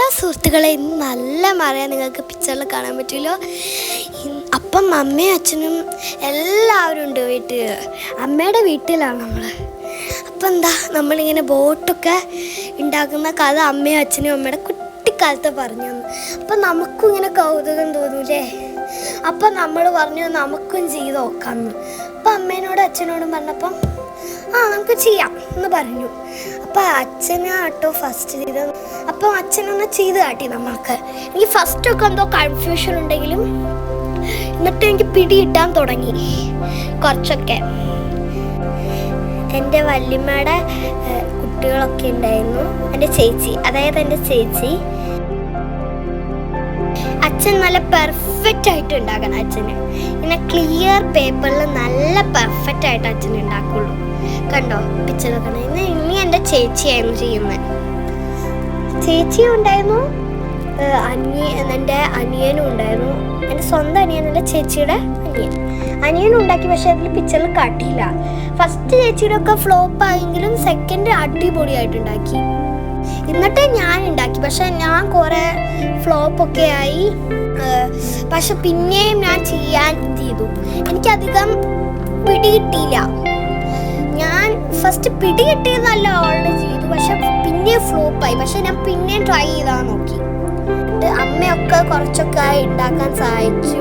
Hello സുഹൃത്തുക്കളെ ഇന്ന് നല്ല മഴയാണ് നിങ്ങൾക്ക് പിക്ചറിൽ കാണാൻ പറ്റുമല്ലോ. അപ്പം അമ്മയും അച്ഛനും എല്ലാവരും ഉണ്ട് വീട്ടിൽ അമ്മയുടെ വീട്ടിലാണ് നമ്മൾ അപ്പം എന്താ നമ്മളിങ്ങനെ ബോട്ടൊക്കെ ഉണ്ടാക്കുന്ന കഥ അമ്മയും അച്ഛനും അമ്മയുടെ കുട്ടിക്കാലത്ത് പറഞ്ഞു തന്നു. അപ്പം നമുക്കും ഇങ്ങനെ കൗതുകം തോന്നൂലേ? അപ്പം നമ്മൾ പറഞ്ഞു നമുക്കും ചെയ്ത് നോക്കാമെന്ന് അപ്പം അമ്മേനോടും അച്ഛനോടും പറഞ്ഞപ്പം ആ നമുക്ക് ചെയ്യാം എന്ന് പറഞ്ഞു. അപ്പം അച്ഛനാട്ടോ ഫസ്റ്റ് ചെയ്തത്. അപ്പൊ അച്ഛനൊന്ന് ചെയ്ത് കാട്ടി നമ്മക്ക്. എനിക്ക് ഫസ്റ്റ് ഒക്കെ എന്തോ കൺഫ്യൂഷൻ ഉണ്ടെങ്കിലും എന്നിട്ട് എനിക്ക് പിടിയിട്ടാൻ തുടങ്ങി. കുറച്ചൊക്കെ. എന്റെ വല്യമ്മയുടെ കുട്ടികളൊക്കെ ഉണ്ടായിരുന്നു. എന്റെ ചേച്ചി അതായത് എന്റെ ചേച്ചി. അച്ഛൻ നല്ല പെർഫെക്റ്റ് ആയിട്ട് ഉണ്ടാക്കണം അച്ഛന്. ഇങ്ങനെ ക്ലിയർ പേപ്പറിൽ നല്ല പെർഫെക്റ്റ് ആയിട്ട് അച്ഛൻ ഉണ്ടാക്കുള്ളൂ. കണ്ടോ? പിച്ചർ കണ്ടോ? ഇന്ന് ഇനി എന്റെ ചേച്ചിയായിരുന്നു ചെയ്യുന്നത് ചേച്ചി ഉണ്ടായിരുന്നു. അനിയ എന്റെ അനിയനും ഉണ്ടായിരുന്നു. എന്റെ സ്വന്തം അനിയനല്ല ചേച്ചിയുടെ അനിയൻ. അനിയനും ഉണ്ടാക്കി പക്ഷെ അതിൽ പിക്ചറിൽ കാട്ടിയില്ല. ഫസ്റ്റ് ചേച്ചിയുടെ ഒക്കെ ഫ്ലോപ്പ് ആയെങ്കിലും സെക്കൻഡ് അടിപൊളിയായിട്ട് ഉണ്ടാക്കി എന്നിട്ട് ഞാൻ ഉണ്ടാക്കി പക്ഷെ ഞാൻ കുറേ ഫ്ലോപ്പൊക്കെ ആയി. പക്ഷെ പിന്നെയും ഞാൻ ചെയ്യാൻ ചെയ്തു. എനിക്കധികം പിടികിട്ടിയില്ല. ഞാൻ ഫസ്റ്റ് പിടികിട്ടിയതല്ല ഓൾറെഡി ചെയ്തു. പക്ഷെ പിന്നെ ഫ്ലോപ്പായി പക്ഷെ ഞാൻ പിന്നെ ട്രൈ ചെയ്താ നോക്കി. അമ്മയൊക്കെ കുറച്ചൊക്കെ ഉണ്ടാക്കാൻ സഹായിച്ചു.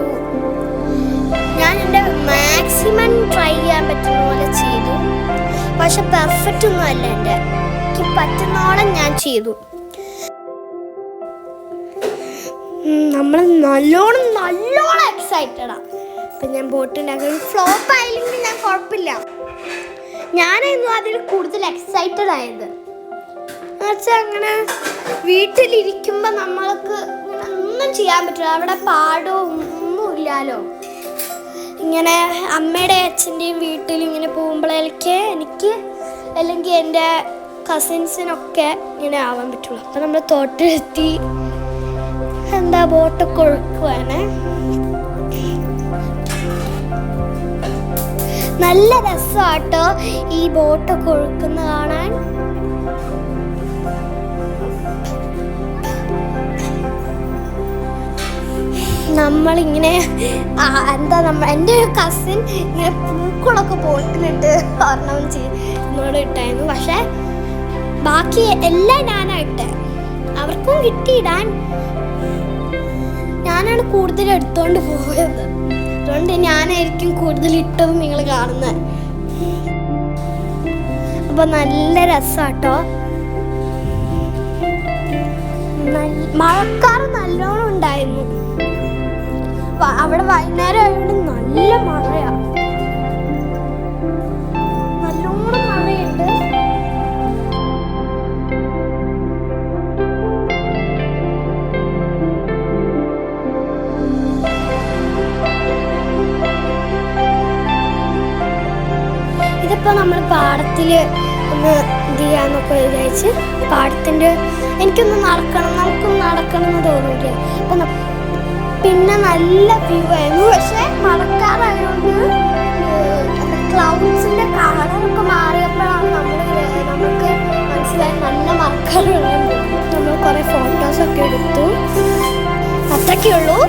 ഞാൻ എന്റെ മാക്സിമം ട്രൈ ചെയ്യാൻ പറ്റുന്ന പോലെ ചെയ്തു. പക്ഷെ പെർഫെക്റ്റ് ഒന്നും അല്ല എന്റെ. പറ്റുന്നോളം ഞാൻ ചെയ്തു. നമ്മൾ നല്ലോണം നല്ലോണം എക്സൈറ്റഡാ അപ്പം ഞാൻ ബോട്ടുണ്ടാക്കി ഫ്ലോപ്പ് ആയില്ലെങ്കിൽ ഞാൻ കുഴപ്പമില്ല. ഞാനായിരുന്നു അതിൽ കൂടുതൽ എക്സൈറ്റഡ് ആയത്. അങ്ങനെ വീട്ടിലിരിക്കുമ്പോൾ നമ്മൾക്ക് ഒന്നും ചെയ്യാൻ പറ്റില്ല. അവിടെ പാടോ ഒന്നും ഇല്ലാലോ. ഇങ്ങനെ അമ്മയുടെ അച്ഛന്റെയും വീട്ടിൽ ഇങ്ങനെ പോകുമ്പോഴേക്ക് എനിക്ക് അല്ലെങ്കിൽ എന്റെ കസിൻസിനൊക്കെ ഇങ്ങനെ ആവാൻ പറ്റുള്ളൂ. അപ്പം നമ്മൾ തോട്ടിലെത്തി എന്താ ബോട്ടൊക്കെ ഒഴുക്കുവാണ് നല്ല രസമാട്ടോ ഈ ബോട്ടൊക്കെ ഒഴുക്കുന്ന കാണാൻ. നമ്മളിങ്ങനെ എന്താ നമ്മ എന്റെ ഒരു കസിൻ ഇങ്ങനെ പൂക്കളൊക്കെ പോയിട്ടുണ്ട് ഒരെണ്ണം ചെയ്യുന്നോട് ഇട്ടായിരുന്നു. പക്ഷെ ബാക്കി എല്ലാം ഞാനായിട്ട് അവർക്കും കിട്ടിയിടാൻ. ഞാനാണ് കൂടുതൽ എടുത്തോണ്ട് പോയത്. അതുകൊണ്ട് ഞാനായിരിക്കും കൂടുതൽ ഇട്ടതും നിങ്ങൾ കാണുന്നത്. അപ്പൊ നല്ല രസാട്ടോ. മഴക്കാറ് നല്ലോണം ഉണ്ടായിരുന്നു. അവിടെ വൈകുന്നേരം ആയതുകൊണ്ട് നല്ല മഴയാ. ഇതിപ്പോ നമ്മൾ പാടത്തിൽ ഒന്ന് ഇത് ചെയ്യാന്നൊക്കെ വിചാരിച്ച് പാടത്തിന്റെ എനിക്കൊന്ന് നടക്കണം നമുക്കൊന്ന് നടക്കണം എന്ന് തോന്നില്ല? അപ്പൊ പിന്നെ നല്ല വ്യൂ ആയിരുന്നു. പക്ഷെ മഴക്കാറായതുകൊണ്ട് ക്ലൗഡ്സിന്റെ കളറൊക്കെ മാറിയപ്പോഴാണ് നമ്മൾ നമുക്ക് മനസ്സിലായി നല്ല മഴക്കാറുണ്ട്. നമ്മൾ കുറേ ഫോട്ടോസ് ഒക്കെ എടുത്തു. അത്രയ്ക്കേ ഉള്ളൂ